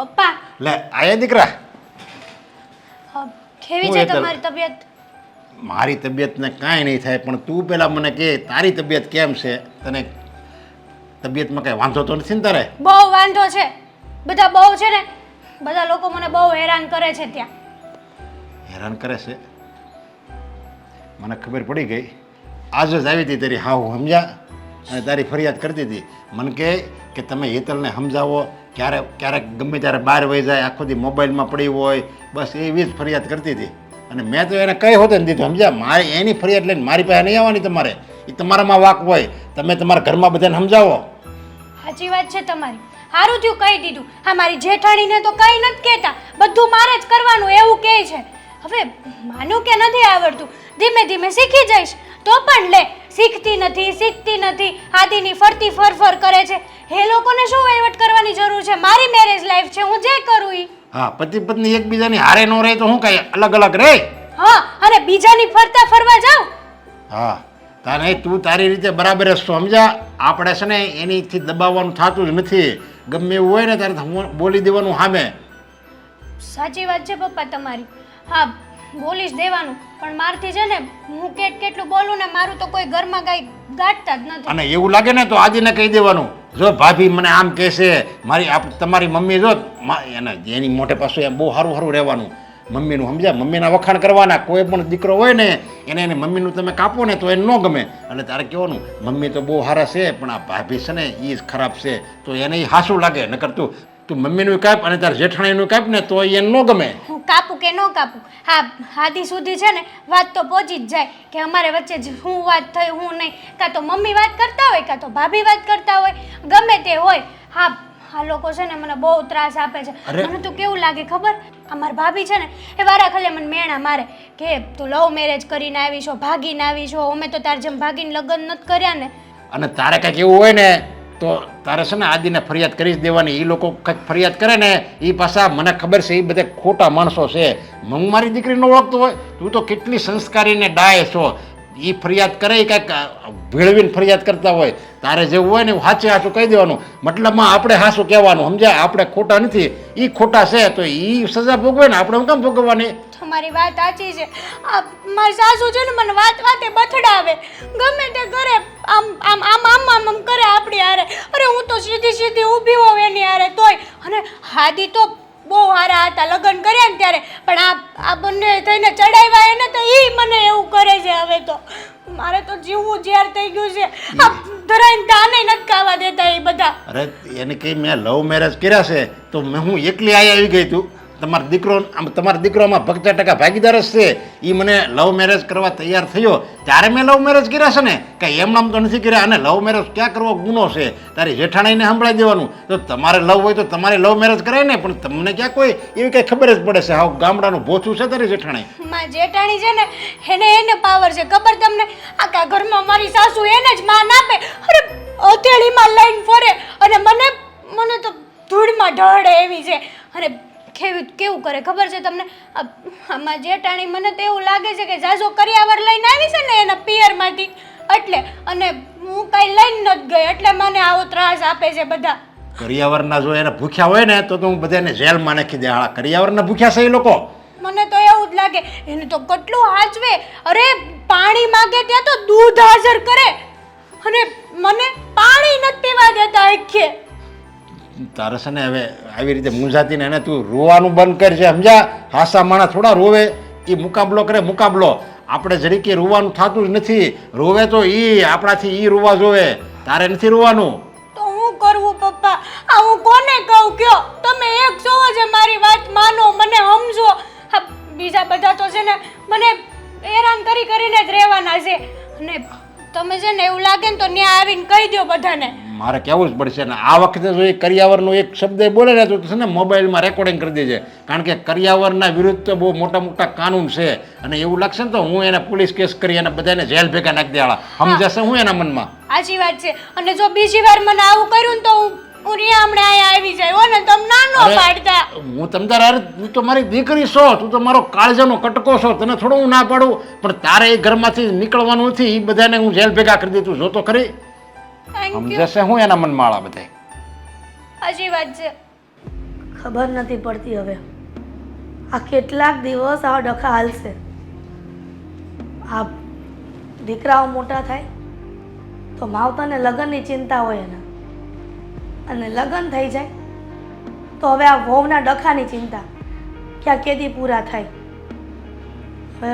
પપ્પા. લે આયા દીકરા. કેવી છે તમારી તબિયત? મારી તબિયતને કાંઈ નહીં થાય પણ તું પહેલાં મને કે તારી તબિયત કેમ છે? તને તબિયતમાં કાંઈ વાંધો તો નથી ને તારે? બહુ વાંધો છે. બધા બહુ છે ને? બધા લોકો મને બહુ હેરાન કરે છે ત્યાં. હેરાન કરે છે? મને ખબર પડી ગઈ. આજે જ આવી હતી તારી હાવ સમજ્યા? અને તારી ફરિયાદ કરતી હતી. મને કહે કે તમે હેતલને સમજાવો ક્યારેક ક્યારેક ગમે ત્યારે બહાર વહી જાય, આખો દી મોબાઈલમાં પડી હોય, બસ એવી જ ફરિયાદ કરતી હતી. અને મેં તો એને કઈ હોતે ને દીધું, સમજ્યા? મારે એની ફરિયાદ લઈને મારી પાસે નહીં આવવાની તમારે. એ તમારામાં વાક હોય, તમે તમારા ઘરમાં બધાને સમજાવો. સાચી વાત છે તમારી. સારું થયું કહી દીધું. હા, મારી જેઠાણીને તો કંઈ નથી કહેતા. બધું મારે જ કરવાનું એવું કહે છે. હવે માનું કે નથી આવડતું? ધીમે ધીમે શીખી જઈશ. તો પણ લે શીખતી નથી શીખતી નથી. આદિની ફરતી ફરફર કરે છે. એ લોકોને શું વહીવટ કરવાની જરૂર છે? મારી મેરેજ લાઈફ છે હું જે કરું ઈ. હા પતિ પત્ની એકબીજાની હારે ન રહે તો હું કઈ અલગ અલગ રહે હા અને બીજાની ફરતા ફરવા જાવ હા તારે તું તારી રીતે બરાબર સમજા. આપણે છે ને એનીથી દબાવવાનું થતું જ નથી. ગમે એવું હોય ને ત્યારે હું બોલી દેવાનું સામે. સાચી વાત છે પપ્પા તમારી. હા બોલીશ દેવાનું. પણ મારથી છે ને, હું કેટ કેટલું બોલું ને મારું તો કોઈ ઘરમાં કઈ ગાટતા જ નથી. અને એવું લાગે ને તો આજે કહી દેવાનું, જો ભાભી મને આમ કહેશે, મારી આપ, તમારી મમ્મી જો એને એની મોટે પાછું બહુ સારું સારું રહેવાનું. મમ્મીનું સમજ્યા? મમ્મીના વખાણ કરવાના, કોઈ પણ દીકરો હોય ને, એને એને મમ્મીનું તમે કાપો ને તો એને ન ગમે. એટલે તારે કહેવાનું, મમ્મી તો બહુ સારા છે, પણ આ ભાભી છે ને એ જ ખરાબ છે, તો એને હાસું લાગે, નકર તું તું મમ્મીનું કાપ અને તાર જેઠાણીનું કાપ ને તો એને ન ગમે. હું કાપું કે ન કાપું? હા હાદી સુધી છે ને વાત તો પહોંચી જ જાય કે અમારે વચ્ચે જ હું વાત થઈ હું નહીં. કાં તો મમ્મી વાત કરતા હોય કાં તો ભાભી વાત કરતા હોય. ગમે તે હોય. હા આ લોકો છે ને મને બહુ ત્રાસ આપે છે. મને તો કેવું લાગે ખબર? અમાર ભાભી છે ને એ વારા ખાલી મને મેણા મારે કે તું લવ મેરેજ કરીને આવી છો ભાગીને આવી છો અમે તો તાર જેમ ભાગીને લગ્ન નથી કર્યા ને. અને તારે કંઈક એવું હોય ને તો તારે છે ને આદિને ફરિયાદ કરી જ દેવાની. એ લોકો કંઈક ફરિયાદ કરે ને એ પાછા મને ખબર છે એ બધા ખોટા માણસો છે. હું મારી દીકરીને ઓળખતો હોય, તું તો કેટલી સંસ્કારીને ડાય છો. એ ફરિયાદ કરે એ કંઈક ભેળવીને ફરિયાદ કરતા હોય. તારે જેવું હોય ને હાચે હાચું કહી દેવાનું. મતલબમાં આપણે હાસું કહેવાનું. સમજ્યા? આપણે ખોટા નથી. એ ખોટા છે, તો એ સજા ભોગવે ને આપણે હું કેમ ભોગવવાની? તમારી વાત સાચી છે. આ મારી સાસુ છે ને મને વાત વાતે બથડાવે. ગમે તે કરે આમ આમ આમ આમ આમ આમ કરે આપણી હારે. અરે હું તો સીધી સીધી ઊભી હોઉં એની હારે તોય. અને હાદી તો બહુ સારા હતા લગ્ન કર્યા ને ત્યારે. પણ આ આ બંને થઈને ચડાવ્યા એને તો એ મને એવું કરે છે હવે તો. મારે તો જીવવું ઝેર થઈ ગયું છે. આ ધરાઈને તાને નથી ખાવા દેતા એ બધા. અરે એને કહી મેં લવ મેરેજ કર્યા છે તો મેં હું એકલી આઈ આવી ગઈ તું? તમારો દીકરો આમ તમારો દીકરોમાં પચાસ ટકા ભાગીદાર જ છે. એ મને લવ મેરેજ કરવા તૈયાર થયો. ત્યારે મેં લવ મેરેજ કર્યા છે ને? કંઈ એમ નામ તો નથી કર્યા. અને લવ મેરેજ ક્યાં કરવો ગુનો છે? તારી જેઠાણીને સંભળાઈ દેવાનું. તો તમારે લવ હોય તો તમારે લવ મેરેજ કરાય ને, પણ તમને ક્યાં કોઈ એવી કંઈ ખબર જ પડે છે? હાવ ગામડાનું ભોથું છે તારી જેઠાણી? માં જેઠાણી છે ને, એને એને પાવર છે. ખબર તમને? આખા ઘરમાં મારી સાસુ એને જ માન આપે. અરે, હથેળીમાં લઈને ફરે. અને મને મને તો ધૂળમાં ઢળે એવી છે. અને કેવી કેવું કરે? ખબર છે તમને? આમાં જેઠાણી મને તો એવું લાગે છે કે જાજો કરિયાવર લઈને આવી છે ને એના પિયરમાંથી. એટલે અને હું કાંઈ લઈને નથી ગઈ એટલે મને આવો ત્રાસ આપે છે બધા. કરિયાવરના જો એને ભૂખ્યા હોય ને તો તો હું બધાને જેલમાં નાખી દે. હાળા કરિયાવરના ભૂખ્યા છે એ લોકો? મને તો એવું જ લાગે. એને તો કેટલું હાચવે. અરે પાણી માંગે ત્યાં તો દૂધ હાજર કરે. અને મને પાણી નથી પીવા દેતા આખે. તારે છે ને હવે આવી રીતે મૂંઝાતી ને એને તું રોવાનું બંધ કર છે, સમજા? હાસા માણસ થોડા રોવે એ મુકાબલો કરે મુકાબલો. આપણે જરીકે રોવાનું થતું જ નથી. રોવે તો એ આપણાથી એ રોવા જોવે. તારે નથી રોવાનું? તો હું કરવું પપ્પા? આ હું કોને કહું? કયો? તમે એક જોવો જે મારી વાત માનો, મને સમજો. બીજા બધા તો છે ને, મને હેરાન કરી કરીને જ રહેવાના છે. અને તમે છે ને એવું લાગે ને તો ત્યાં આવીને કહી દો બધાને. મારે કહેવું જ પડશે ને આ વખતે જો એ કરિયાવરનો એક શબ્દ બોલે ને તો છે ને મોબાઈલમાં રેકોર્ડિંગ કરી દેજે. કારણ કે કરિયાવરના વિરુદ્ધ તો બહુ મોટા મોટા કાનૂન છે અને એવું લાગશે ને તો હું એને પોલીસ કેસ કરી અને બધાને જેલ ભેગા નાખી દેવાળા સમજાશે હું એના મનમાં? આજી વાત છે. અને જો બીજી વાર મને આવું કર્યું ને તો હું હું રિયા હમણાં અહીંયા આવી જાય. હો ને તમ ના નો પાડતા. હું તમ તાર અરે તું તો મારી દીકરી છો તું તો મારો કાળજાનો કટકો છો તને થોડું હું ના પાડું પણ તારે એ ઘરમાંથી નીકળવાનું નથી એ બધાને હું જેલ ભેગા કરી દીધું જો તો ખરી. સમજાશે હું એના મન માળા બધે હજી વાત છે ખબર નથી પડતી હવે. આ કેટલાક દિવસ આ ડખા હાલશે. આ દીકરાઓ મોટા થાય તો માવતરને લગ્નની ચિંતા હોય એના. અને લગ્ન થઈ જાય, તો હવે આ વહુના ડખાની ચિંતા ક્યાં કેદી પૂરા થાય? હવે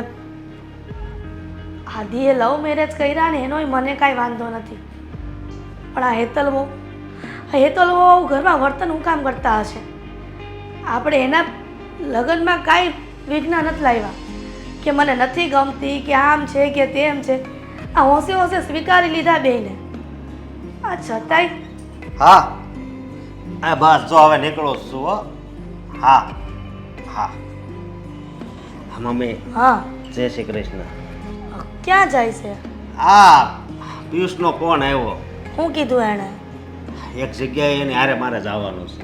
આદિએ લવ મેરેજ કર્યા ને એનોય મને કાંઈ વાંધો નથી. પણ આ હેતલ વહુ હેતલ વહુ ઘરમાં વર્તન હું કામ કરતા હશે? આપણે એના લગ્નમાં કાંઈ વિઘ્ન નથી લાવ્યા? કે મને નથી ગમતી કે આમ છે કે તેમ છે? આ હોંશે હોંશે સ્વીકારી લીધા બેને આ છતાંય હા આ બસ જો હવે નીકળો છું હો. હા. હા. હા મમ્મી. હા. જય શ્રી કૃષ્ણ. ક્યાં જાય છે? આ પિયુષનો ફોન આવ્યો. શું કીધું એણે? એક જગ્યાએ એને હારે મારે જવાનું છે.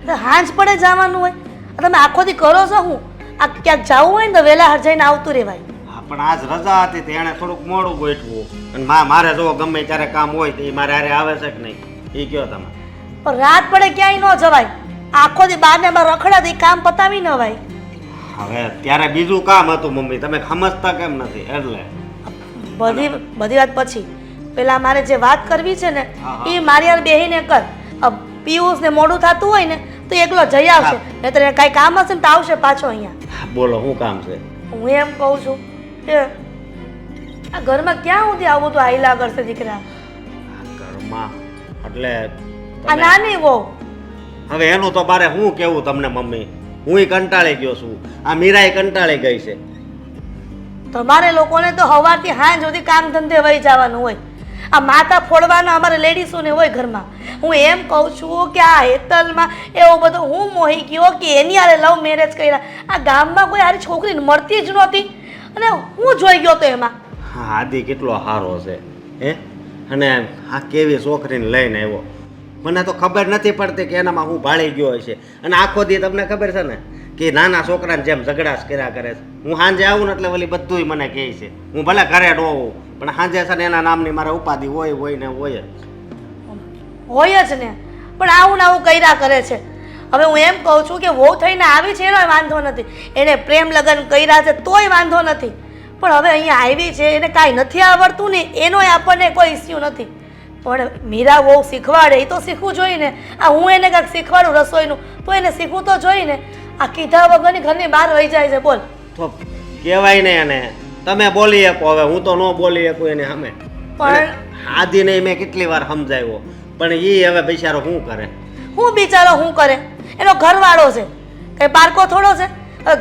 એટલે હાંજ પડે જવાનું હોય. તમે આખો દી કરો છો હું આ ક્યાંક જવું હોય ને તો વહેલા જઈને આવતું રહેવાય. હા પણ આજ રજા હતી તો એણે થોડુંક મોડું ગોઠવું. અને મા મારે જો ગમે ત્યારે કામ હોય તો એ મારે હારે આવે છે કે નહીં? એ કયો તમે? પણ રાત પડે ક્યાંય ન જવાય. આખો દી બાર ને બાર રખડા દે કામ પતાવી ન વાય. હવે ત્યારે બીજું કામ હતું મમ્મી. તમે સમજતા કેમ નથી? એટલે. બધી બધી વાત પછી. પેલા મારે જે વાત કરવી છે ને હા, હા. એ મારી યાર બેહીને કર. પિયુષ ને મોડું થતું હોય ને તો એકલો જઈ આવશે. નહીતર એને કાંઈ કામ હશે ને તો આવશે પાછો અહીંયા. બોલો શું કામ છે? હું એમ કહું છું કે આ ઘરમાં ક્યાં સુધી આવું તો આઈલા કરશે દીકરા? ઘરમાં? એટલે આ નાની વો હવે એનું તો મારે હું કેવું તમને મમ્મી? હું કંટાળી ગયો છું. આ મીરાય કંટાળી ગઈ છે. તમારે લોકોને તો હવારથી હાંજ સુધી કામ ધંધે વહી જવાનું હોય. આ માતા ફોડવાના અમારે લેડીસોને હોય ઘરમાં. હું એમ કહું છું કે આ હેતલમાં એવો બધો હું મોહી ગયો કે એની હારે લવ મેરેજ કર્યા. આ ગામમાં કોઈ હારી છોકરીને મળતી જ નહોતી. અને હું જોઈ ગયો તો એમાં. હા આદિ કેટલો સારો છે હે? અને આ કેવી છોકરીને લઈને આવ્યો? મને તો ખબર નથી પડતી કે એનામાં હું ભાળી ગયો હશે. અને આખો દી તમને ખબર છે ને કે નાના છોકરાને જેમ ઝઘડાશ કર્યા કરે છે. હું સાંજે આવું ને એટલે ઓલી બધુંય મને કહે છે. હું ભલે ઘરે ન હોઉં, પણ સાંજે છે ને એના નામની મારે ઉપાધિ હોય હોય ને હોય જ. હોય જ ને. પણ આવું ને આવું કર્યા કરે છે. હવે હું એમ કહું છું કે વહુ થઈને આવી છે એનો વાંધો નથી. એને પ્રેમ લગ્ન કર્યા છે તોય વાંધો નથી. પણ હવે અહીંયા આવી છે, એને કાંઈ નથી આવડતું ને, એનોય આપણને કોઈ ઇસ્યુ નથી. પણ મીરા બહુ શીખવાડે એ તો શીખવું જોઈએ ને. આ હું એને કાંઈક શીખવાડું રસોઈનું તો એને શીખવું તો જોઈએ ને. આ કીધા વગરની ઘરની બહાર વહી જાય છે બોલ. તો કહેવાય ને એને તમે બોલી શકો હવે હું તો ન બોલી શકું એને સામે. પણ આદિને મેં કેટલી વાર સમજાવ્યો પણ એ હવે બિચારો શું કરે? હું બિચારો શું કરે? એનો ઘરવાળો છે. કઈ પારકો થોડો છે?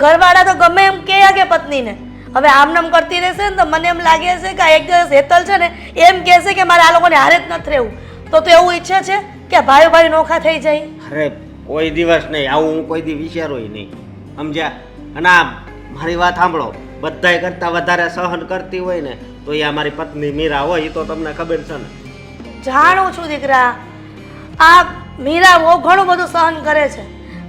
ઘરવાળા તો ગમે એમ કે પત્નીને. હવે આમ નામ કરતી રહેશે ને તો મને એમ લાગે છે કે આ એક દિવસ હેતલ છે ને એમ કહેશે કે મારે આ લોકોને હારે જ નથી રહેવું. તો તો એવું ઈચ્છે છે કે ભાઈ ભાઈ નોખા થઈ જાય? અરે કોઈ દિવસ નહીં. આવું હું કોઈ દી વિચારોય નહીં. સમજ્યા? અને આ મારી વાત સાંભળો. બધાય કરતાં વધારે સહન કરતી હોય ને તો એ અમારી પત્ની મીરા હોય એ તો તમને ખબર છે ને. જાણું છું દીકરા. આ મીરા બહુ ઘણું બધું સહન કરે છે.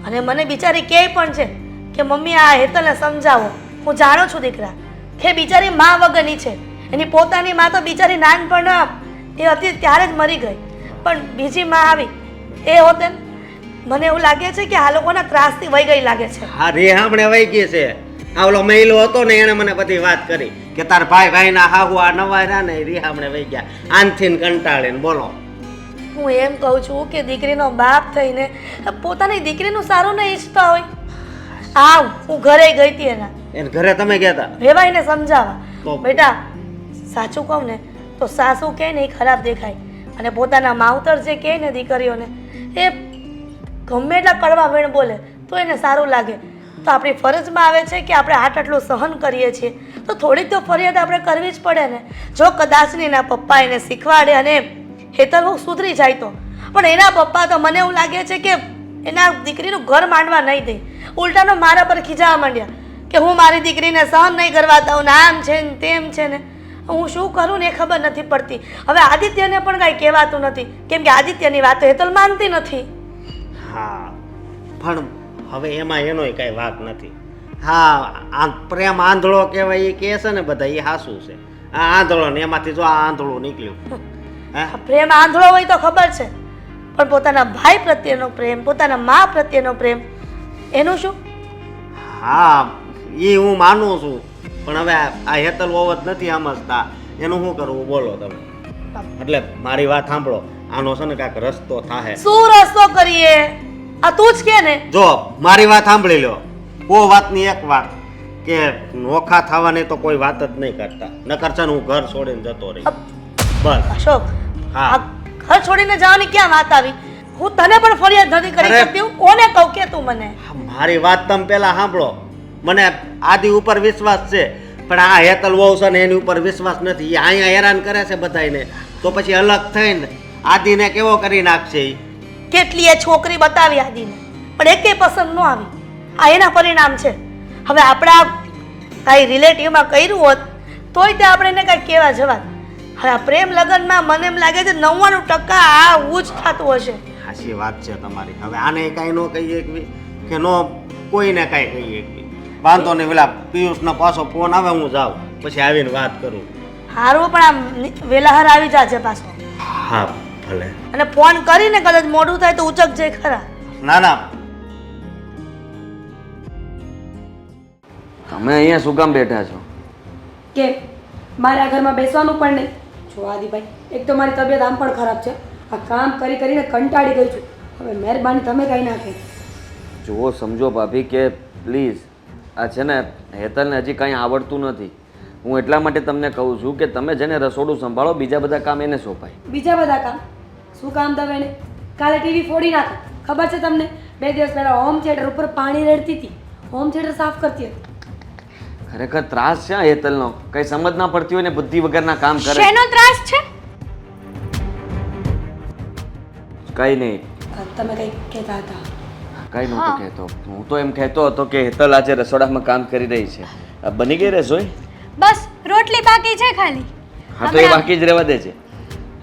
અને મને બિચારી કહે પણ છે કે મમ્મી આ હેતલને સમજાવો. હું જાણું છું દીકરા કે બિચારી મા વગરની છે. એની પોતાની મા તો બિચારી નાનપણ એ હતી ત્યારે જ મરી ગઈ. પણ બીજી મા આવી એ હોતે ને, મને એવું લાગે છે કે આ લોકોના ત્રાસથી વહી ગઈ લાગે છે. હા રે હમણે વહી ગઈ છે. આ ઓલો મહિલો હતો ને એણે મને બધી વાત કરી કે તાર ભાઈ ભાઈના હાહુ આ નવા રહ્યા ને રીહામણે વહી ગયા. આનથી કંટાળીને બોલો. હું એમ કહું છું કે દીકરીનો બાપ થઈને પોતાની દીકરીનું સારું નહીં ઈચ્છતા હોય. આવ હું ઘરે ગઈ હતી એના. એને ઘરે તમે કહેતા. હતા વેવાઈને સમજાવા બેટા સાચું કહું ને તો સાસુ કે ને એ ખરાબ દેખાય. અને પોતાના માવતર જે કહે ને દીકરીઓને એ ગમે એટલા કડવા વેણ બોલે તો એને સારું લાગે. તો આપણી ફરજમાં આવે છે કે આપણે આટ આટલું સહન કરીએ છીએ. તો થોડીક તો ફરિયાદ આપણે કરવી જ પડે ને. જો કદાચની એના પપ્પા એને શીખવાડે અને હેતલ હું સુધરી જાય તો. પણ એના પપ્પા તો મને એવું લાગે છે કે એના દીકરીનું ઘર માંડવા નહીં દે. ઉલટાનો મારા પર ખીજાવા માંડ્યા. કે હું મારી દીકરીને સહન નહીં કરવા દઉં ને આમ છે ને તેમ છે ને. હું શું કરું ને એ ખબર નથી પડતી. હવે આદિત્યને પણ કાંઈ કહેવાતું નથી. કેમ કે આદિત્યની વાતો હેતલ માનતી નથી. હા પણ હવે એમાં એનોય કાંઈ વાક નથી. હા આ પ્રેમ આંધળો કહેવાય એ કહે છે ને બધા એ હાસું છે. આ આંધળો ને એમાંથી જો આ આંધળું નીકળ્યું. પ્રેમ આંધળો હોય તો ખબર છે. પણ પોતાના ભાઈ પ્રત્યેનો પ્રેમ પોતાના મા પ્રત્યેનો પ્રેમ એનું શું? હા એ હું માનું છું. પણ હવે આ હેતલ વવત નથી સમજતા. એનું શું કરવું બોલો તમે. એટલે મારી વાત સાંભળો. આનો છે ને કાંક રસ્તો થાય શું રસ્તો કરીએ? આ તું જ કે ને. જો મારી વાત સાંભળી લો કો વાતની એક વાત કે નોખા થવાની તો કોઈ વાત જ નહીં કરતા. નકર છે હું ઘર છોડીને જતો રહી. બસ. અશોક હા. ઘર છોડીને જવાની ક્યાં વાત આવી? હું તને પણ ફરિયાદ નથી કરી શકતી. હું કોને કહું કે તું મને? મારી વાત તમે પહેલા સાંભળો. મને આદિ ઉપર વિશ્વાસ છે પણ આ હેતલ વહુ છે ને એની ઉપર વિશ્વાસ નથી. એ અહીંયા હેરાન કરે છે બધાને તો પછી અલગ થઈને આદિને કેવો કરી નાખશે એ કેટલી એ છોકરી બતાવી આદિને પણ એકે પસંદ ન આવી. આ એના પરિણામ છે. હવે આપણા કાંઈ રિલેટિવમાં કર્યું હોત તોય તે આપણે એને કાંઈ કહેવા જવા હવે આ પ્રેમ લગ્નમાં મને એમ લાગે છે નવ્વાણું ટકા આ જ થતું હશે. સાચી વાત છે તમારી. હવે આને કાંઈ ન કહીએ એકવી કે નો કોઈને કાંઈ કહીએ એકવી વાંધો નહીં પેલા પિયુષનો પાછો ફોન આવે હું જાઉં. પછી આવીને વાત કરું. હારું પણ આમ વેલાહર આવી જાજે પાછો. હા ભલે. અને ફોન કરીને કદાચ મોડું થાય તો ઉચક જે ખરા. ના ના. તમે અહીંયા શું કામ બેઠા છો? કે મારે આ ઘરમાં બેસવાનું પણ નહીં. જો આદિભાઈ એક તો મારી તબિયત આમ પણ ખરાબ છે. આ કામ કરી કરીને કંટાળી ગઈ છું. હવે મહેરબાની તમે કંઈ નાખે જુઓ સમજો ભાભી કે પ્લીઝ આ છે ને હેતલને હજી કંઈ આવડતું નથી. હું એટલા માટે તમને કહું છું કે તમે જેને રસોડું સંભાળો બીજા બધા કામ એને સોંપાય. બીજા બધા કામ? શું કામ તમે એને? કાલે ટીવી ફોડી નાખો. ખબર છે તમને? બે દિવસ પહેલાં હોમ થિયેટર ઉપર પાણી રેડતી હતી. હોમ થિયેટર સાફ કરતી હતી. ખરેખર ત્રાસ છે હેતલનો? કંઈ સમજ ના પડતી હોય ને બુદ્ધિ વગરના કામ કરે. શેનો ત્રાસ છે? કંઈ નહીં. તમે કઈ કહેતા હતા? કંઈ નહોતો કહેતો. હું તો એમ કહેતો હતો કે હેતલ આજે રસોડામાં કામ કરી રહી છે. આ બની ગઈ રસોઈ બસ રોટલી બાકી છે ખાલી. હા તો એ બાકી જ રહેવા દે છે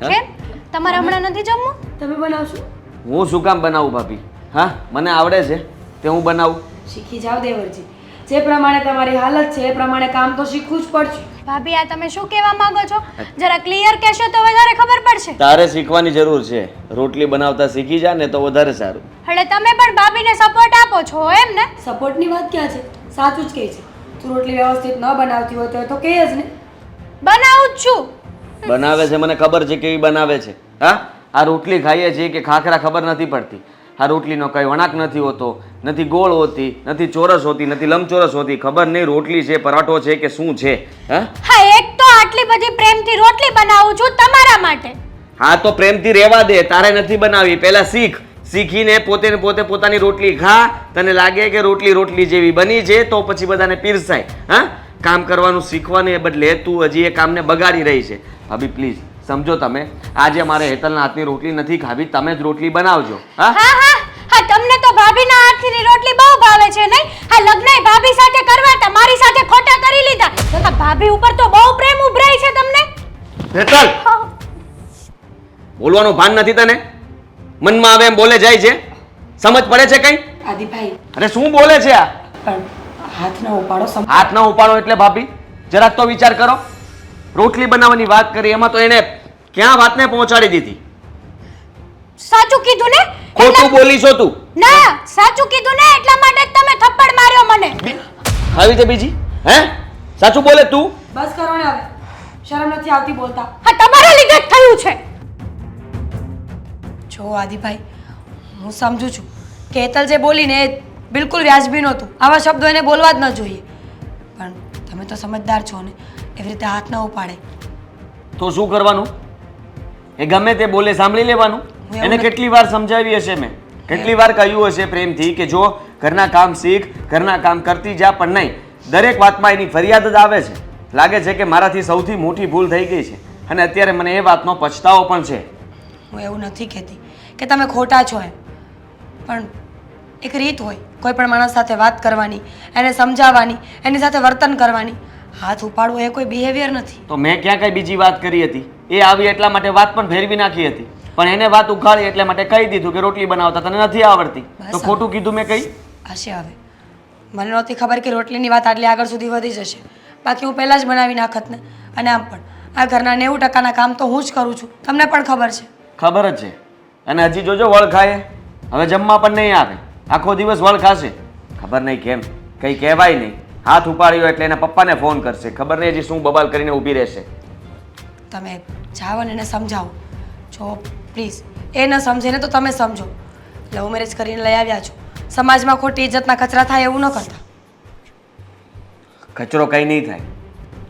હા? કેમ? તમારે હમણાં નથી જમવું? તમે બનાવશો? હું શું કામ બનાવું ભાભી? હા મને આવડે છે. તે હું બનાવું? શીખી જાઓ દેવરજી. જે પ્રમાણે તમારી હાલત છે એ પ્રમાણે કામ તો શીખવું જ પડશે. ભાભી આ તમે શું કહેવા માંગો છો? જરા ક્લિયર કહેશો તો વધારે ખબર પડશે. તારે શીખવાની જરૂર છે. રોટલી બનાવતા શીખી જા ને તો વધારે સારું. એટલે તમે પણ ભાભીને સપોર્ટ આપો છો એમ ને? સપોર્ટની વાત ક્યાં છે? સાચું જ કહે છે. તું રોટલી વ્યવસ્થિત ન બનાવતી હોય તો એ તો કહે જ ને. બનાવું જ છું. બનાવે છે મને ખબર છે કેવી બનાવે છે. હા? આ રોટલી ખાઈએ છીએ કે ખાખરા ખબર નથી પડતી. આ રોટલીનો કઈ વણાક નથી હોતો. નથી ગોળ હોતી નથી ચોરસ હોતી નથી લંબચોરસ હોતી ખબર નહીં રોટલી છે પરાઠો છે કે શું છે હા? એક તો આટલી બધી પ્રેમથી રોટલી બનાવું છું તમારા માટે. હા તો પ્રેમથી રહેવા દે તારે નથી બનાવી પહેલા શીખ. શીખીને પોતે ને પોતે પોતાની રોટલી ખા તને લાગે કે રોટલી રોટલી જેવી બની છે તો પછી બધાને પીરસાય હા? કામ કરવાનું શીખવાને બદલે તું હજી એ કામને બગાડી રહી છે. ભાભી પ્લીઝ સમજો તમે આજે મારે હેતલના હાથની રોટલી નથી ખાવી તમે જ રોટલી બનાવજો હા. હા તમને તો ભાભીના હાથની રોટલી બહુ ભાવે છે નહીં? આ લગ્ન ભાભી સાથે કરવા તા મારી સાથે ખોટા કરી લીધા. તો ભાભી ઉપર તો બહુ પ્રેમ ઉભરાય છે તમને? હેતલ! બોલવાનું ભાન નથી તને? મનમાં આવે એમ બોલે જાય છે? સમજ પડે છે કઈ? આદિભાઈ. અરે શું બોલે છે આ? પણ હાથ ના ઉપાડો હાથ ના ઉપાડો એટલે ભાભી જરાક તો વિચાર કરો. રોટલી બનાવવાની વાત કરી એમાં તો એને ક્યાં વાતને પહોંચાડી દીધી? સાચું કીધું ને? ખોટું બોલી છો તું. ના સાચું કીધું ને એટલા માટે જ તમે થપ્પડ માર્યો મને. આવી છે બીજી? હે? સાચું બોલે તું. બસ કરો ને હવે. શરમ નથી આવતી બોલતા. હા તમારા લીધે જ થયું છે. જો આદિભાઈ હું સમજુ છું. કે હેતલ જે બોલીને એ બિલકુલ વ્યાજબી નહોતું. આવા શબ્દો એને બોલવા જ ન જોઈએ. પણ તમે તો સમજદાર છો ને એવી રીતે હાથ ન ઉપાડે. તો શું કરવાનું? એ ગમે તે બોલે સાંભળી લેવાનું. એને કેટલી વાર સમજાવી હશે મેં? કેટલી વાર કહ્યું હશે પ્રેમથી કે જો ઘરના કામ શીખ ઘરના કામ કરતી જા પણ નહીં. દરેક વાતમાં એની ફરિયાદ જ આવે છે. લાગે છે કે મારાથી સૌથી મોટી ભૂલ થઈ ગઈ છે. અને અત્યારે મને એ વાતનો પછતાવો પણ છે. હું એવું નથી કહેતી કે તમે ખોટા છો એમ. પણ એક રીત હોય કોઈ પણ માણસ સાથે વાત કરવાની એને સમજાવવાની એની સાથે વર્તન કરવાની હાથ ઉપાડવો એ કોઈ બિહેવિયર નથી. તો મેં ક્યાં કઈ બીજી વાત કરી હતી? એ આવી એટલા માટે વાત પણ ફેરવી નાખી હતી. પણ એને વાત ઉખાડી એટલે માટે કહી દીધું કે રોટલી બનાવતા તને નથી આવડતી. તો ખોટું કીધું મેં કઈ? હશે હવે. મને નહોતી ખબર કે રોટલીની વાત આટલી આગળ સુધી વધી જશે. બાકી હું પહેલાં જ બનાવી નાખત ને. અને આમ પણ. આ ઘરના નેવું ટકાના કામ તો હું જ કરું છું. તમને પણ ખબર છે. ખબર જ છે. અને હજી જોજો વળ ખાય હવે જમવા પણ નહીં આવે. આખો દિવસ વળ ખાશે ખબર નહીં કેમ. કંઈ કહેવાય નહીં. હાથ ઉપાડ્યો એટલે એના પપ્પાને ફોન કરશે. ખબર નહીં હજી શું બબાલ કરીને ઊભી રહેશે. તમે જાઓ અને એને સમજાવો. જો પ્લીઝ એ ન સમજે ને તો તમે સમજો. લવ મેરેજ કરીને લઈ આવ્યા છો. સમાજમાં ખોટી ઇજ્જતના કચરા થાય એવું ન કરતા. કચરો કંઈ નહીં થાય.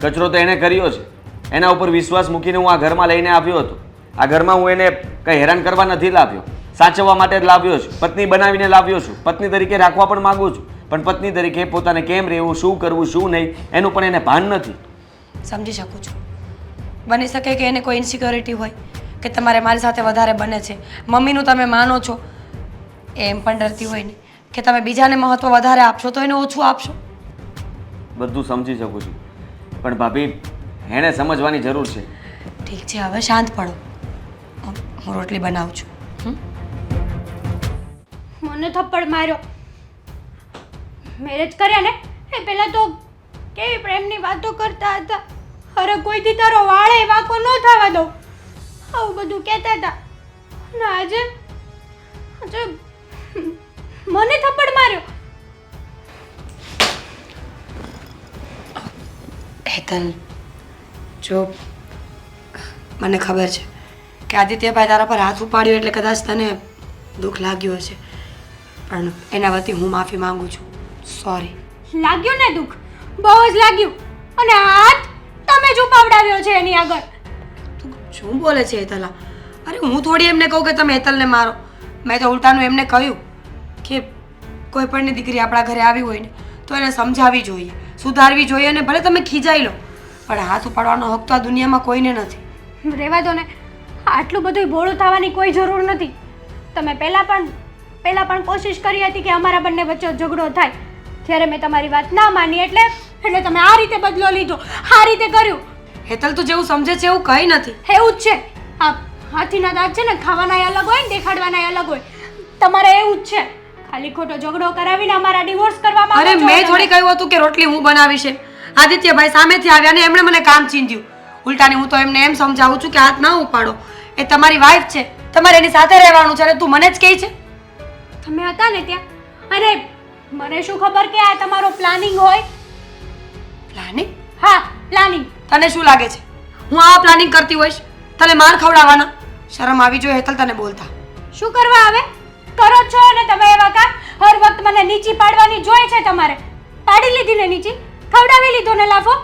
કચરો તો એણે કર્યો છે. એના ઉપર વિશ્વાસ મૂકીને હું આ ઘરમાં લઈને આવ્યો હતો. આ ઘરમાં હું એને કંઈ હેરાન કરવા નથી લાવ્યો. સાચવવા માટે જ લાવ્યો છું. પત્ની બનાવીને લાવ્યો છું. પત્ની તરીકે રાખવા પણ માગું છું. પણ પત્ની તરીકે પોતાને કેમ રહેવું શું કરવું શું નહીં એનું પણ એને ભાન નથી. સમજી શકું છું. બની શકે કે એને કોઈ ઇન્સિક્યોરિટી હોય. કે તમારે મારી સાથે વધારે બને છે. મમ્મીનું તમે માનો છો. એમ પણ ડરતી હોય ને. કે તમે બીજાને મહત્ત્વ વધારે આપશો તો એને ઓછું આપશો. બધું સમજી શકું છું. પણ ભાભી એણે સમજવાની જરૂર છે. ઠીક છે હવે શાંત પડો. હું- રોટલી બનાવું છું. હમ? મને થપ્પડ માર્યો. મેરેજ કર્યા ને? એ પહેલાં તો કેવી પ્રેમની વાતો કરતા હતા. અરે કોઈથી તારો વાળે વાકો ન થવા દઉં. આવું બધું કહેતા હતા. અને આજે આજે મને થપ્પડ માર્યો. હેતલ જો મને ખબર છે કે આદિત્યભાઈ તારા પર હાથ ઉપાડ્યો એટલે કદાચ તને દુઃખ લાગ્યું હશે. પણ એના વતી હું માફી માંગુ છું. સોરી લાગ્યું ને દુઃખ? બહુ જ લાગ્યું. અને હાથ તમે જ ઉપાવડાવ્યો છે એની આગળ. શું બોલે છે હેતલા અરે હું થોડી એમને કહું કે તમે હેતલને મારો. મેં તો ઉલટાનું એમને કહ્યું કે કોઈ પણની દીકરી આપણા ઘરે આવી હોય ને, તો એને સમજાવવી જોઈએ, સુધારવી જોઈએ અને ભલે તમે ખીજાઈ લો. પણ હાથ ઉપાડવાનો હક તો આ દુનિયામાં કોઈને નથી. રહેવા દો ને. આટલું બધું ભોળું થવાની કોઈ જરૂર નથી. તમે પહેલાં પણ પહેલાં પણ કોશિશ કરી હતી કે અમારા બંને વચ્ચે ઝઘડો થાય. ત્યારે મેં તમારી વાત ના માની એટલે એટલે તમે આ રીતે બદલો લીધો. આ રીતે કર્યું. હેતલ તો જેવું સમજે છે એવું કંઈ નથી. એવું જ છે. આ હાથીના દાંત છે ને ખાવાના અલગ હોય ને દેખાડવાના અલગ હોય. તમારે એવું જ છે. ખાલી ખોટો ઝઘડો કરાવીને અમારા ડિવોર્સ કરવામાં અરે મેં થોડી કહ્યું હતું કે રોટલી હું બનાવી છે. આદિત્યભાઈ સામેથી આવ્યા ને એમણે મને કામ ચીંધ્યું ઉલટાની હું તો એમને એમ સમજાવું છું કે હાથ ના ઉપાડો. એ તમારી વાઈફ છે. તમારે એની સાથે રહેવાનું છે. અને તું મને જ કહે છે. તમે હતા ને ત્યાં? અને મને શું ખબર કે આ તમારો પ્લાનિંગ હોય? પ્લાનિંગ હા પ્લાનિંગ તને શું લાગે છે? હું આ પ્લાનિંગ કરતી હોઈશ તને માર ખવડાવવાના? શરમ આવી જોઈએ હેતલ તને બોલતા. શું કરવા આવે? કરો છો ને તમે એવા કામ હર વખત મને નીચી પાડવાની જોઈ છે તમારે. પાડી લીધી ને નીચી ખવડાવી લીધો ને લાફો.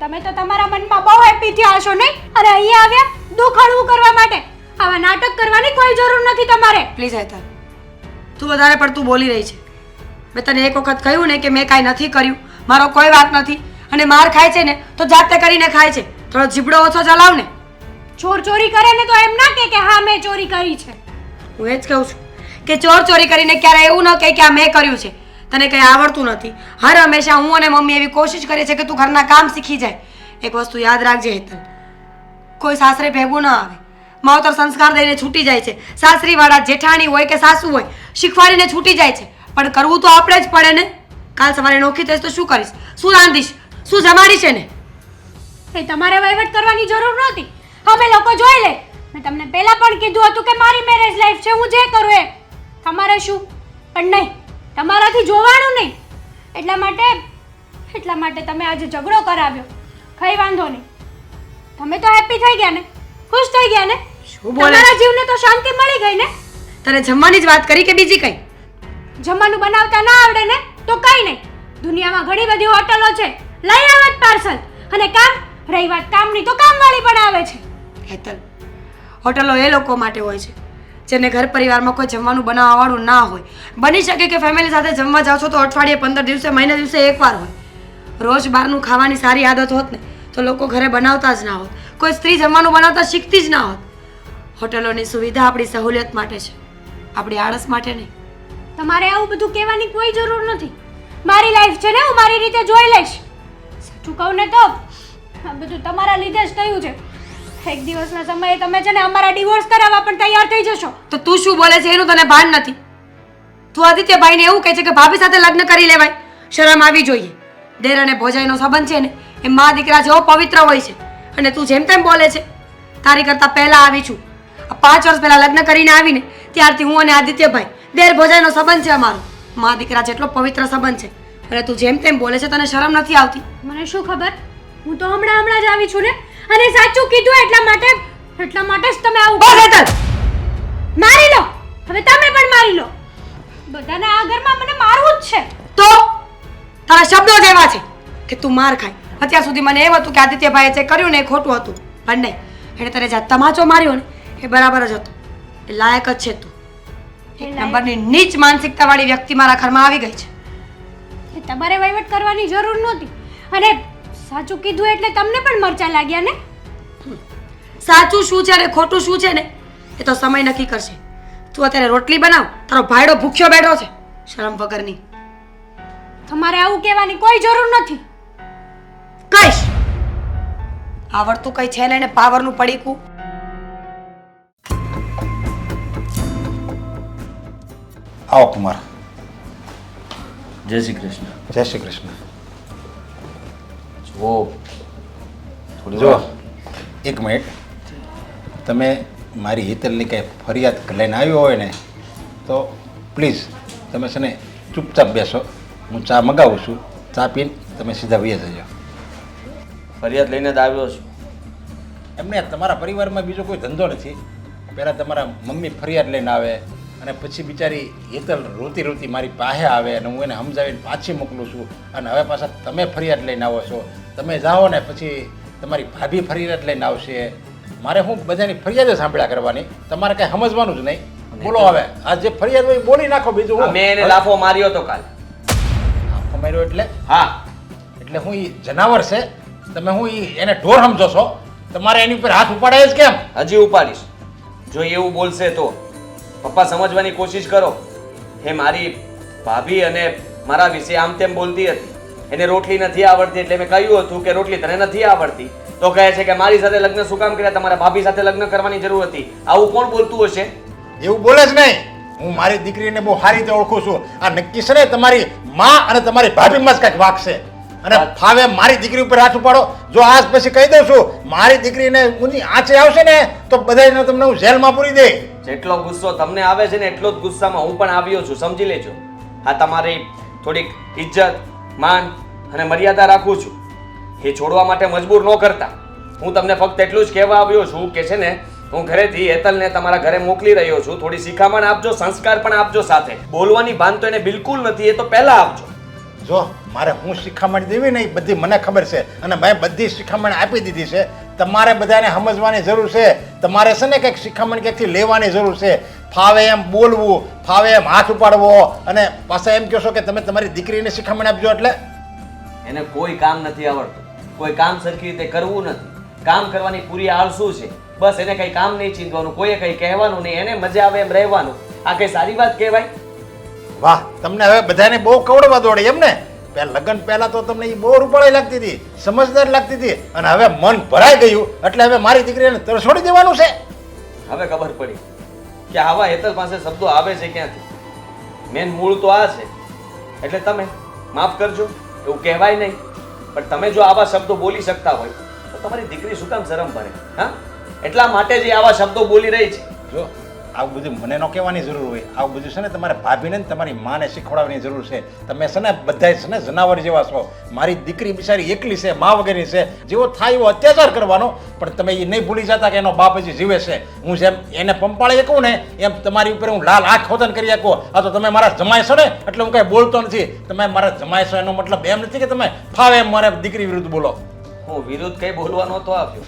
તમે તો તમારા મનમાં બહુ હેપી થયા હશો નહીં? અને અહીંયા આવ્યા દુઃખ હળવું કરવા માટે. આવા નાટક કરવાની કોઈ જરૂર નથી તમારે. પ્લીઝ હેતલ તું વધારે પડતું બોલી રહી છે. મેં તને એક વખત કહ્યું ને કે મેં કાંઈ નથી કર્યું. મારો કોઈ વાત નથી. અને માર ખાય છે ને તો જાતે કરીને ખાય છે. થોડો જીબડો ઓછો ચલાવ ને. ચોર ચોરી કરે ને તો એમ ના કે કે હા મેં ચોરી કરી છે. હું એ જ કહું છું કે ચોર ચોરી કરીને ક્યારે એવું ન કહે કે આ મેં કર્યું છે. તને કંઈ આવડતું નથી. હર હંમેશા હું અને મમ્મી એવી કોશિશ કરીએ છીએ કે તું ઘરના કામ શીખી જાય. એક વસ્તુ યાદ રાખજે હેતલ. કોઈ સાસરે ભેગું ન આવે. માવતર સંસ્કાર દઈને છૂટી જાય છે. સાસરીવાળા જેઠાણી હોય કે સાસુ હોય શીખવાડીને છૂટી જાય છે. પણ કરવું તો આપણે જ પડે ને. કાલ સવારે નોખી થઈશ તો શું કરીશ? શું રાંધીશ? શું જમાડી છે ને? એ તમારે વહીવટ કરવાની જરૂર નહોતી. અમે લોકો જોઈ લે. મેં તમને પહેલા પણ કીધું હતું કે મારી મેરેજ લાઈફ છે હું જે કરું એ. તમારે શું? પણ નહીં તમારાથી જોવાનું નહીં. એટલા માટે એટલા માટે તમે આજે ઝઘડો કરાવ્યો. કઈ વાંધો નહીં. તમે તો હેપી થઈ ગયા ને? ખુશ થઈ ગયા ને? શું બોલે તમારા જીવને તો શાંતિ મળી ગઈ ને? તને જમવાની જ વાત કરી કે બીજી કઈ? જમવાનું બનાવતા ના આવડે ને? તો કઈ નહીં. દુનિયામાં ઘણી બધી હોટલો છે. લઈ આવત પાર્સલ. અને કામ રહી વાત કામની તો કામવાળી પણ આવે છે. હેતલ હોટલો એ લોકો માટે હોય છે જેને ઘર પરિવારમાં કોઈ જમવાનું બનાવવાવાળું ના હોય. બની શકે કે ફેમિલી સાથે જમવા જાઓ છો તો અઠવાડિયે પંદર દિવસે મહિને દિવસે એકવાર હોય. રોજ બહારનું ખાવાની સારી આદત હોત ને તો લોકો ઘરે બનાવતા જ ના હોત. કોઈ સ્ત્રી જમવાનું બનાવતા શીખતી જ ના હોત. હોટલોની સુવિધા આપણી સહુલિયત માટે છે આપણી આળસ માટે નહીં. તમારે આવું બધું કહેવાની કોઈ જરૂર નથી. મારી લાઈફ છે ને હું મારી રીતે જોઈ લઈશ. સાચું કહું ને તો. આ બધું તમારા લીધે જ થયું છે. એક દિવસના સમયે તમે છે ને અમારા ડિવોર્સ કરાવવા પણ તૈયાર થઈ જશો. તો તું શું બોલે છે? એનું તને ભાન નથી. તું આદિત્યભાઈને એવું કહે છે કે ભાભી સાથે લગ્ન કરી લેવાય. શરમ આવી જોઈએ. દેર અને ભોજાઈનો સંબંધ છે ને એ મા દીકરા જેવો પવિત્ર હોય છે. અને તું જેમ તેમ બોલે છે, તારી કરતાં પહેલાં આવી છું. પાંચ વર્ષ પહેલા લગ્ન કરીને આવીને, ત્યારથી હું અને આદિત્યભાઈ દેર ભોજાઈનો સંબંધ છે અમારો. મા દીકરા જેટલો પવિત્ર સંબંધ છે. અને તું જેમ તેમ બોલે છે તને શરમ નથી આવતી? મને શું ખબર? હું તો હમણાં હમણાં જ આવી છું ને? અને સાચું કીધું એટલા માટે એટલા માટે જ તમે આવું બોલે હેતલ મારી લો. હવે તમે પણ મારી લો. બધાને આ ઘરમાં મને મારવું જ છે. તો? તારા શબ્દો જ એવા છે કે તું માર ખાય. અત્યાર સુધી મને એમ હતું કે આદિત્યભાઈએ જે કર્યું ને એ ખોટું હતું. પણ નહીં. એણે તને જ્યાં તમાચો માર્યો ને એ બરાબર જ હતો. એ લાયક જ છે તું. એક નંબરની નીચ માનસિકતાવાળી વ્યક્તિ મારા ઘરમાં આવી ગઈ છે. તમારે વહીવટ કરવાની જરૂર નહોતી. અને સાચું કીધું એટલે તમને પણ મરચા લાગ્યા ને? સાચું શું છે અને ખોટું શું છે ને? એ તો સમય નક્કી કરશે. તું અત્યારે રોટલી બનાવ તારો ભાઈડો ભૂખ્યો બેઠો છે. શરમ વગરની તમારે આવું કહેવાની કોઈ જરૂર નથી. કઈશ. આવડતું કઈ છે ને એને પાવરનું પડીકું? આવો કુમાર. જય શ્રી કૃષ્ણ. જય શ્રી કૃષ્ણ. જુઓ થોડી જો એક મિનિટ તમે મારી હિતલની કંઈ ફરિયાદ લઈને આવ્યો હોય ને તો પ્લીઝ તમે છે ને ચૂપચાપ બેસો. હું ચા મગાવું છું. ચા પીને તમે સીધા વહી જજો. ફરિયાદ લઈને જ આવ્યો છું. એમને તમારા પરિવારમાં બીજો કોઈ ધંધો નથી. પહેલાં તમારા મમ્મી ફરિયાદ લઈને આવે અને પછી બિચારી હેતલ રોતી રોતી મારી પાસે આવે અને હું એને સમજાવીને પાછી મોકલું છું. અને હવે પાછા તમે ફરિયાદ લઈને આવો છો. તમે જાઓ ને પછી તમારી ભાભી ફરિયાદ લઈને આવશે. મારે હું બધાની ફરિયાદ સાંભળ્યા કરવાની? તમારે કાંઈ સમજવાનું જ નહીં. બોલો હવે. આ જે ફરિયાદ હોય બોલી નાખો બીજું હું. મેં એને લાફો માર્યો તો કાલ. અમારો એટલે? હા. એટલે હું એ જનાવર છે. તમે હું ઈ એને ઢોર સમજો છો? તમારે એની ઉપર હાથ ઉપાડાય જ કેમ? હજી ઉપાડીશ. જો એવું બોલશે તો. પપ્પા સમજવાની કોશિશ કરો. હે મારી ભાભી અને મારા વિશે આમ તેમ બોલતી હતી. એને રોટલી નથી આવડતી એટલે મેં કહ્યું હતું કે રોટલી તને નથી આવડતી. તો કહે છે કે મારી સાથે લગ્ન શું કામ કર્યા? તમારા ભાભી સાથે લગ્ન કરવાની જરૂર હતી. આવું કોણ બોલતું હશે? એવું બોલે જ નહીં. હું મારી દીકરીને બહુ સારી રીતે ઓળખું છું. આ નક્કી છે તમારી માં અને તમારી ભાભીમાં જ કાંઈક વાક અને ફાવે મારી દીકરી ઉપર હાથ ઉપાડો. જો આજ પછી કહી દઉં છું, મારી દીકરીને ઊંધી આંચે આવશે ને, તો બધાને તમને હું જેલમાં પૂરી દે જેટલો ગુસ્સો તમને આવે છે ને, એટલો જ ગુસ્સામાં હું પણ આવ્યો છું, સમજી લેજો. આ તમારી થોડીક ઇજ્જત, માન અને મર્યાદા રાખું છું. એ છોડવા માટે મજબૂર ન કરતા. હું તમને ફક્ત એટલું જ કહેવા આવ્યો છું કે છે ને, હું ઘરેથી હેતલને તમારા ઘરે મોકલી રહ્યો છું. થોડી શિખામણ આપજો, સંસ્કાર પણ આપજો સાથે. બોલવાની ભાન તો એને બિલકુલ નથી, એ તો પહેલા આપજો. જો, મારે હું શિખામણ દેવી ને એ બધી મને ખબર છે. અને મેં બધી શિખામણ આપી દીધી છે. તમારે બધાને સમજવાની જરૂર છે. તમારે છે ને કંઈક શિખામણ ક્યાંકથી લેવાની જરૂર છે? ફાવે એમ બોલવું, ફાવે એમ હાથ ઉપાડવો. અને પાછા એમ કહો છો કે તમે તમારી દીકરીને શિખામણ આપજો એટલે? એને કોઈ કામ નથી આવડતું. કોઈ કામ સરખી રીતે કરવું નથી. કામ કરવાની પૂરી આળસુ છે? બસ એને કંઈ કામ નહીં ચીંધવાનું કોઈએ કંઈ કહેવાનું નહીં. એને મજા આવે એમ રહેવાનું. આ કંઈ સારી વાત કહેવાય? વાહ તમને હવે બધાને બહુ કવડવા દોડે એમ ને પહેલા લગ્ન પહેલા તો તમને એ બહુ રૂપાળી લાગતી હતી સમજદાર લાગતી હતી અને હવે મન ભરાઈ ગયું એટલે હવે મારી દીકરીને તરસોડી દેવાનું છે. હવે ખબર પડી કે આવા હેતલ પાસે શબ્દો આવે છે ક્યાંથી? મેન મૂળ તો આ છે. એટલે તમે માફ કરજો એવું કહેવાય નહીં. પણ તમે જો આવા શબ્દો બોલી શકતા હોય તો તમારી દીકરી શું કામ શરમ ભરે? હા? એટલા માટે જ એ આવા શબ્દો બોલી રહી છે. જો આવું બધું મને ન કહેવાની જરૂર હોય. આવું બધું છે ને તમારે ભાભીને તમારી માને શીખવાડવાની જરૂર છે. તમે છે ને બધા છે ને જનાવર જેવા છો. મારી દીકરી બિચારી એકલી છે, મા વગરની છે. જેવો થાય એવો અત્યાચાર કરવાનો, પણ તમે એ નહીં ભૂલી જતા કે એનો બાપ હજી જીવે છે. હું જેમ એને પંપાળી શકું ને, એમ તમારી ઉપર હું લાલ આંખ ખોદન કરી શકું. આ તો તમે મારા જમાય છો ને, એટલે હું કાંઈ બોલતો નથી. તમે મારા જમાય છો એનો મતલબ એમ નથી કે તમે ફાવે એમ મારે દીકરી વિરુદ્ધ બોલો. હું વિરુદ્ધ કઈ બોલવા નહોતો આવ્યો.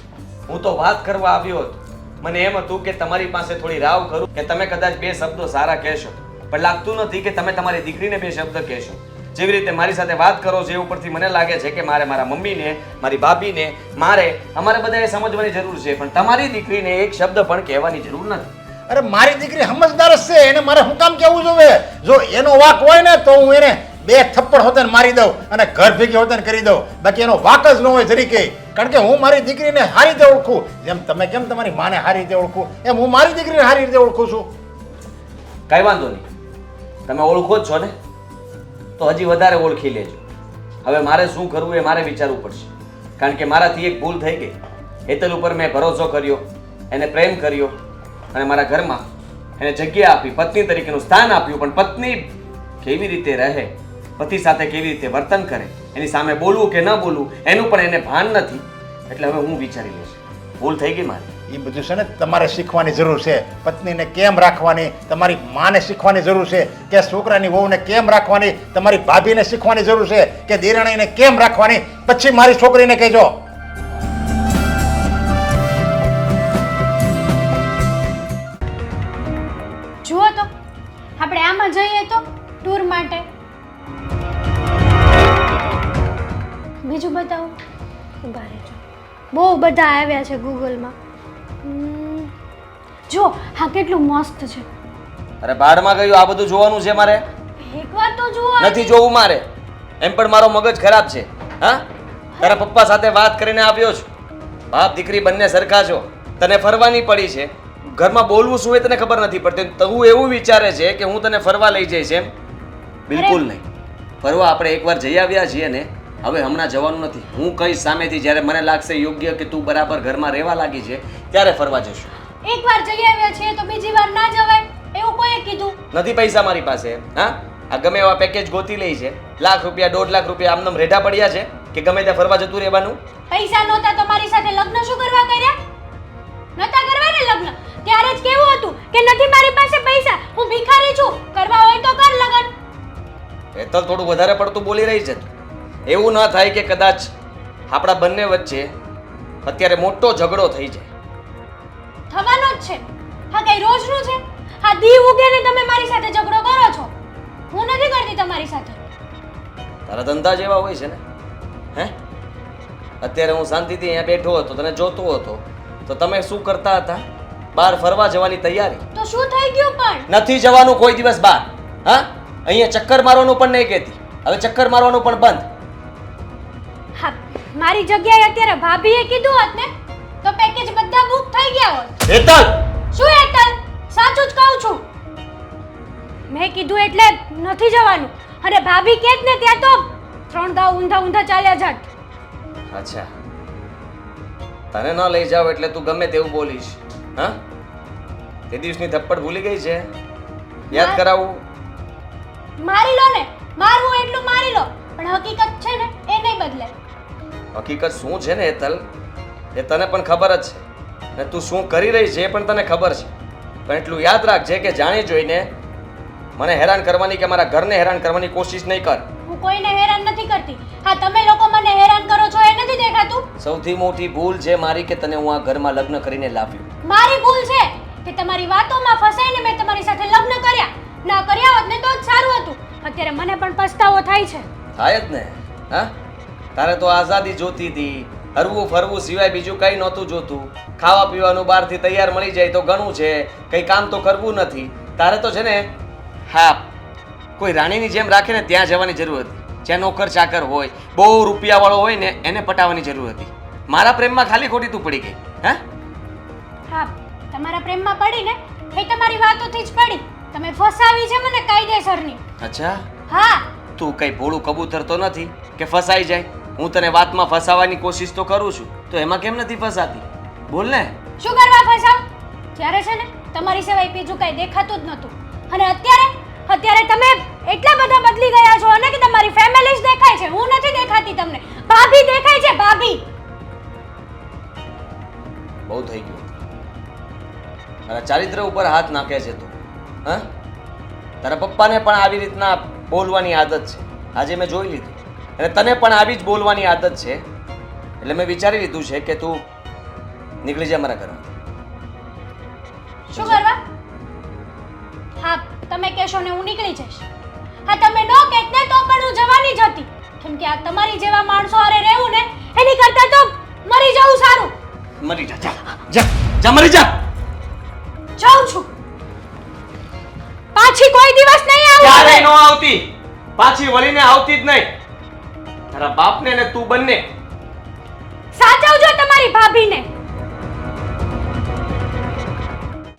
હું તો વાત કરવા આવ્યો હતો મને એમ હતું કે તમારી પાસે થોડી રાવ કરું કે તમે કદાચ બે શબ્દો સારા કહેશો. પણ લાગતું નથી કે તમે તમારી દીકરીને બે શબ્દ કહેશો. જેવી રીતે મારી સાથે વાત કરો છો, એ ઉપરથી મને લાગે છે કે મારે મારા મમ્મીને, મારી ભાભીને, મારે, અમારે બધાએ સમજવાની જરૂર છે, પણ તમારી દીકરીને એક શબ્દ પણ કહેવાની જરૂર નથી. અરે મારી દીકરી સમજદાર છે, એને મારે શું કામ કેવું જોવે જો એનો વાક હોય ને, તો હું એને બે થપ્પડ હોતન મારી દઉં અને ઘર ભેગી હોતન કરી દઉં. બાકી એનો વાક જ ન હોય તરીકે કારણ કે હું મારી દીકરીને સારી રીતે ઓળખું. જેમ તમે કેમ તમારી માને સારી રીતે ઓળખું? એમ હું મારી દીકરીને સારી રીતે ઓળખું છું. કાંઈ વાંધો નહીં. તમે ઓળખો જ છો ને? તો હજી વધારે ઓળખી લેજો. હવે મારે શું કરવું એ મારે વિચારવું પડશે. કારણ કે મારાથી એક ભૂલ થઈ ગઈ. હેતલ ઉપર મેં ભરોસો કર્યો, એને પ્રેમ કર્યો અને મારા ઘરમાં એને જગ્યા આપી, પત્ની તરીકેનું સ્થાન આપ્યું. પણ પત્ની કેવી રીતે રહે? પતિ સાથે કેવી રીતે વર્તન કરે એની સામે બોલવું કે ન બોલવું એનું પણ એને ભાન નથી. એટલે હવે હું વિચારી લઈશ ભૂલ થઈ ગઈ મારી? એ બધું છે ને તમારે શીખવાની જરૂર છે. પત્નીને કેમ રાખવાની તમારી માને શીખવાની જરૂર છે. કે છોકરાની વહુને કેમ રાખવાની તમારી ભાભીને શીખવાની જરૂર છે. કે દેરાણીને કેમ રાખવાની પછી મારી છોકરીને કહેજો. જુઓ તો આપણે આમાં જઈએ તો ટૂર માટે. બીજું બતાવો. ઊભા રહેજો. બહુ બધા આવ્યા છે ગૂગલમાં. જો હા કેટલું મસ્ત છે. અરે ભાડમાં ગયું આ બધું જોવાનું છે મારે? એકવાર તો જોવા નથી જોવું મારે. એમ પણ મારો મગજ ખરાબ છે. હા? તારા પપ્પા સાથે વાત કરીને આવ્યો છું. બાપ દીકરી બંને સરખા છો. તને ફરવાની પડી છે. ઘરમાં બોલવું શું એ તને ખબર નથી પડતી. તું એવું વિચારે છે કે હું તને ફરવા લઈ જઈશ એમ? બિલકુલ નહીં. ફરવા આપણે એકવાર જઈ આવ્યા છીએ ને હવે હમણાં જવાનું નથી. હું કઈ સામેથી જ્યારે મને લાગશે યોગ્ય કે તું બરાબર ઘરમાં રહેવા લાગી છે ત્યારે ફરવા જશું એકવાર જઈ આવ્યા છીએ તો બીજી વાર ના જવાય એવું કોઈએ કીધું? નથી પૈસા મારી પાસે હા? આ ગમે એવા પેકેજ ગોતી લઈ છે. લાખ રૂપિયા દોઢ લાખ રૂપિયા આમનામ રેઢા પડ્યા છે કે ગમે ત્યાં ફરવા જતું રહેવાનું? પૈસા નહોતા તો મારી સાથે લગ્ન શું કરવા કર્યા? નહોતા કરવા ને લગ્ન? ત્યારે જ કેવું હતું કે નથી મારી પાસે પૈસા હું ભિખારી છું કરવા હોય તો કર લગ્ન. એ તો થોડું વધારે પડતું બોલી રહી છે તું. એવું ન થાય કે કદાચ આપણા બંને વચ્ચે અત્યારે મોટો ઝઘડો થઈ જાય. થવાનો જ છે. હા કઈ રોજનું છે? હા દી ઉગે ને તમે મારી સાથે ઝઘડો કરો છો. હું નથી કરતી તમારી સાથે. તારા ધંધા જેવા હોય છે ને? હે? અત્યારે હું શાંતિથી અહીંયા બેઠો હતો તને જોતો હતો. તો તમે શું કરતા હતા? બહાર ફરવા જવાની તૈયારી? તો શું થઈ ગયું પણ? નથી જવાનું કોઈ દિવસ બહાર. હા? અહીંયા ચક્કર મારવાનું પણ નહીં કહેતી. હવે ચક્કર મારવાનું પણ બંધ. હા મારી જગ્યાએ અત્યારે ભાભીએ કીધું હોત ને તો પેકેજ બધા બુક થઈ ગયા હોત. હેતલ! શું હેતલ? સાચું જ કહું છું. મેં કીધું એટલે નથી જવાનું. અને ભાભી કે ને ત્યાં તો ત્રણ દાવ ઊંધા ઊંધા ચાલ્યા જાત. અચ્છા. તને ન લઈ જાવ એટલે તું ગમે તેવું બોલીશ. હા? તે દિવસની થપ્પડ ભૂલી ગઈ છે. યાદ. કરાવું. મારી લો ને. મારવું એટલું મારી લો. પણ હકીકત છે ને એ નહીં બદલે. હકીકત શું છે ને હેતલ? એ તને પણ ખબર જ છે. ને તું શું કરી રહી છે એ પણ તને ખબર છે. પણ એટલું યાદ રાખજે કે જાણી જોઈને મને હેરાન કરવાની કે મારા ઘરને હેરાન કરવાની કોશિશ નહીં કર. હું કોઈને હેરાન નથી કરતી. હા તમે લોકો મને હેરાન કરો છો એ નથી દેખાતું? સૌથી મોટી ભૂલ જે મારી કે તને હું આ ઘરમાં લગ્ન કરીને લાવ્યો. મારી ભૂલ છે કે તમારી વાતોમાં ફસાઈને મેં તમારી સાથે લગ્ન કર્યા. ના કર્યા હોત ને તો જ સારું હતું. અત્યારે મને પણ પસ્તાવો થાય છે. થાય જ ને. હા? તારે તો આઝાદી જોતી હતી. હરવું ફરવું સિવાય બીજું કંઈ નહોતું જોતું. ખાવા પીવાનું બહારથી તૈયાર મળી જાય તો ઘણું છે. કંઈ કામ તો કરવું નથી. તારે તો છે ને હા કોઈ રાણીની જેમ રાખે ને ત્યાં જવાની જરૂર હતી. જ્યાં નોકર ચાકર હોય બહુ રૂપિયાવાળો હોય ને એને પટાવવાની જરૂર હતી. મારા પ્રેમમાં ખાલી ખોટી તું પડી ગઈ હા? હા તમારા પ્રેમમાં પડીને એ તમારી વાતોથી જ પડી. તમે ફસાવી છે મને કાયદેસરની. અચ્છા? હા. તું કઈ ભોળું કબૂતર તો નથી કે ફસાઈ જાય? હું તને વાતમાં ફસાવાની કોશિશ તો કરું છું તો એમાં કેમ નથી ફસાતી? બોલ ને. શું કરવા ફસાવ? જ્યારે છે ને તમારી સિવાય બીજું કાંઈ દેખાતું જ નહોતું. અને અત્યારે અત્યારે તમે એટલા બધા બદલી ગયા છો અને કે તમારી ફેમિલી જ દેખાય છે. હું નથી દેખાતી તમને. ભાભી દેખાય છે ભાભી. બહુ થઈ ગયું. તારા ચારિત્ર ઉપર હાથ નાખે છે તું. હા? તારા પપ્પાને પણ આવી રીતના બોલવાની આદત છે. આજે મેં જોઈ લીધું. અને તને પણ આવી જ બોલવાની આદત છે. એટલે મેં વિચારી લીધું છે કે તું નીકળી જા મારા ઘરમાંથી શું કરવા? હા તમે કહેશો ને હું નીકળી જઈશ. હા તમે ન કહેત ને તો પણ હું જવાની જ હતી. કેમ કે આ તમારી જેવા માણસો હારે રહેવું ને એની કરતા તો મરી જવું સારું. મરી જા જા જા જા મરી જા. જાઉં છું. પાછી કોઈ દિવસ નહીં આવું. ક્યારે ન આવતી. પાછી વળીને આવતી જ નહીં. તારા બાપને ને તું બંને. સાચવજો તમારી ભાભીને.